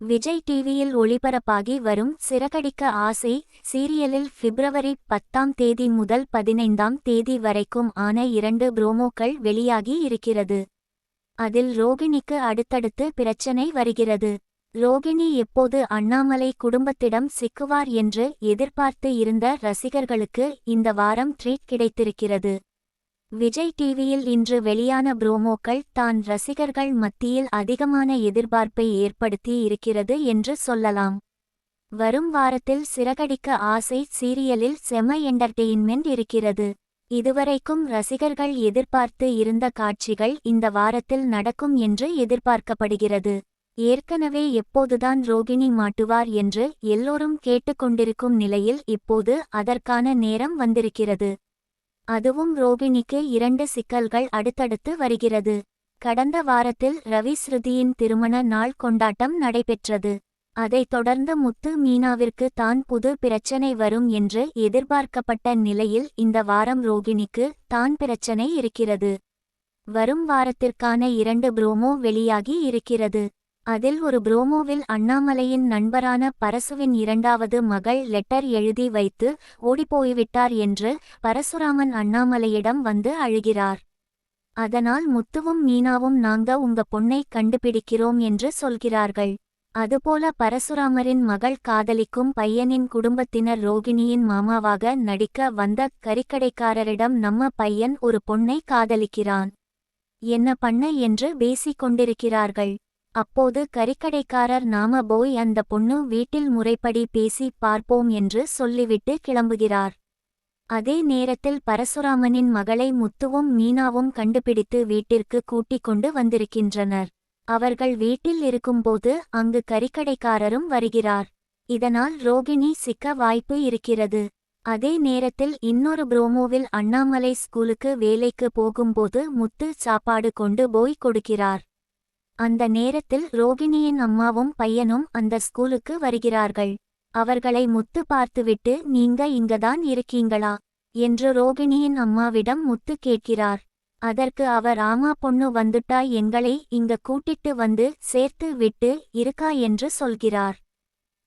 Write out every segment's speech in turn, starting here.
விஜய் டிவியில் ஒளிபரப்பாகி வரும் சிறகடிக்க ஆசை சீரியலில் பிப்ரவரி பத்தாம் தேதி முதல் பதினைந்தாம் தேதி வரைக்கும் ஆன இரண்டு புரோமோக்கள் வெளியாகி இருக்கிறது. அதில் ரோகிணிக்கு அடுத்தடுத்து பிரச்சனை வருகிறது. ரோகிணி எப்போது அண்ணாமலை குடும்பத்திடம் சிக்குவார் என்று எதிர்பார்த்து இருந்த ரசிகர்களுக்கு இந்த வாரம் ட்ரீட் கிடைத்திருக்கிறது. விஜய் டிவியில் இன்று வெளியான புரோமோக்கள் தான் ரசிகர்கள் மத்தியில் அதிகமான எதிர்பார்ப்பை ஏற்படுத்தி இருக்கிறது என்று சொல்லலாம். வரும் வாரத்தில் சிறகடிக்க ஆசை சீரியலில் செம என்டர்டெயின்மெண்ட் இருக்கிறது. இதுவரைக்கும் ரசிகர்கள் எதிர்பார்த்து இருந்த காட்சிகள் இந்த வாரத்தில் நடக்கும் என்று எதிர்பார்க்கப்படுகிறது. ஏற்கனவே எப்போதுதான் ரோகிணி மாட்டுவார் என்று எல்லோரும் கேட்டுக்கொண்டிருக்கும் நிலையில் இப்போது அதற்கான நேரம் வந்திருக்கிறது. அதுவும் ரோபினிக்கு இரண்டு சிக்கல்கள் அடுத்தடுத்து வருகிறது. கடந்த வாரத்தில் ரவி ஸ்ருதியின் திருமண நாள் கொண்டாட்டம் நடைபெற்றது. அதைத் தொடர்ந்து முத்து மீனாவிற்கு தான் புது பிரச்சனை வரும் என்று எதிர்பார்க்கப்பட்ட நிலையில் இந்த வாரம் ரோகிணிக்கு தான் பிரச்சனை இருக்கிறது. வரும் வாரத்திற்கான இரண்டு புரோமோ வெளியாகி இருக்கிறது. அதில் ஒரு புரோமோவில் அண்ணாமலையின் நண்பரான பரசுவின் இரண்டாவது மகள் லெட்டர் எழுதி வைத்து ஓடிப்போய்விட்டார் என்று பரசுராமன் அண்ணாமலையிடம் வந்து அழுகிறார். அதனால் முத்துவும் மீனாவும் நாங்க உங்க பொண்ணை கண்டுபிடிக்கிறோம் என்று சொல்கிறார்கள். அதுபோல பரசுராமரின் மகள் காதலிக்கும் பையனின் குடும்பத்தினர் ரோகிணியின் மாமாவாக நடிக்க வந்த கறிக்கடைக்காரரிடம் நம்ம பையன் ஒரு பொண்ணை காதலிக்கிறான். என்ன பண்ண? என்று பேசிக் கொண்டிருக்கிறார்கள் அப்போது கறிக்கடைக்காரர் நாம போய் அந்த பொண்ணு வீட்டில் முறைப்படி பேசி பார்ப்போம் என்று சொல்லிவிட்டு கிளம்புகிறார். அதே நேரத்தில் பரசுராமனின் மகளை முத்துவும் மீனாவும் கண்டுபிடித்து வீட்டிற்கு கூட்டிக் கொண்டு வந்திருக்கின்றனர். அவர்கள் வீட்டில் இருக்கும்போது அங்கு கறிக்கடைக்காரரும் வருகிறார். இதனால் ரோகிணி சிக்க வாய்ப்பு இருக்கிறது. அதே நேரத்தில் இன்னொரு புரோமோவில் அண்ணாமலை ஸ்கூலுக்கு வேலைக்கு போகும்போது முத்து சாப்பாடு கொண்டு போய் கொடுக்கிறார். அந்த நேரத்தில் ரோகிணியின் அம்மாவும் பையனும் அந்த ஸ்கூலுக்கு வருகிறார்கள். அவர்களை முத்து பார்த்துவிட்டு நீங்க இங்கதான் இருக்கீங்களா? என்று ரோகிணியின் அம்மாவிடம் முத்து கேட்கிறார். அதற்கு அவர் ஆமா பொண்ணு வந்துட்டா எங்களை இங்க கூட்டிட்டு வந்து சேர்த்து விட்டு இருக்கா? என்று சொல்கிறார்.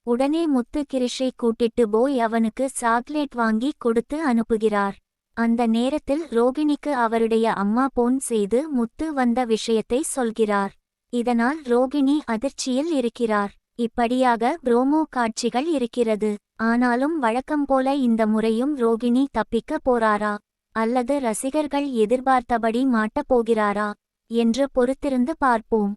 உடனே முத்து கிரிஷை கூட்டிட்டு போய் அவனுக்கு சாக்லேட் வாங்கி கொடுத்து அனுப்புகிறார். அந்த நேரத்தில் ரோகிணிக்கு அவருடைய அம்மா போன் செய்து முத்து வந்த விஷயத்தை சொல்கிறார். இதனால் ரோகிணி அதிர்ச்சியில் இருக்கிறார். இப்படியாக புரோமோ காட்சிகள் இருக்கிறது. ஆனாலும் வழக்கம் போல இந்த முறையும் ரோகிணி தப்பிக்க போறாரா? அல்லது ரசிகர்கள் எதிர்பார்த்தபடி மாட்டப் போகிறாரா? என்று பொறுத்திருந்து பார்ப்போம்.